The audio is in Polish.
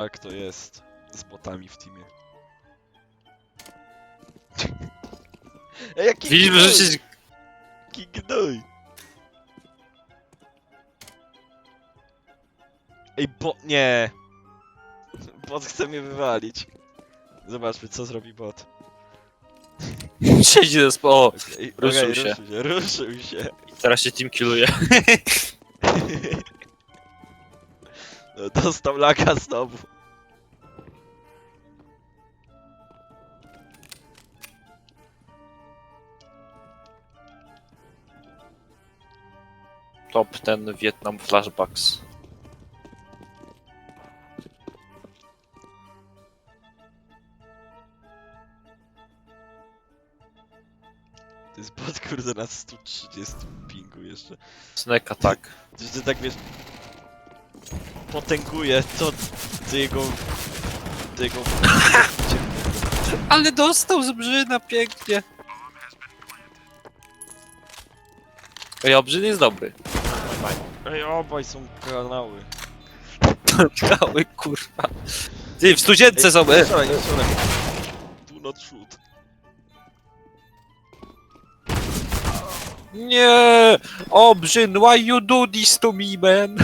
Jak to jest z botami w teamie? Ej, jaki Widzisz, gnój! że się... Jaki gnój! Ej, bo... nie! Bot chce mnie wywalić. Zobaczmy, co zrobi bot. Siedzi na spo... O, Ej, Ruszył okej, się. Ruszył się, ruszył się. teraz się team killuje. Dostał laka znowu. Top ten Vietnam Flashbacks. To jest bot, kurde, na 130 pingu jeszcze. Snake Attack. Że ty tak wiesz... Potęguje to... jego... jego... Ale dostał z brzyna pięknie. Ej, obrzyn jest dobry. Ej, obaj są kanały. Cały kurwa. Ty, w studzience są, e. Strzelaj, nie strzelaj. Do not shoot. Nie! Obrzyn, why you do this to me, man?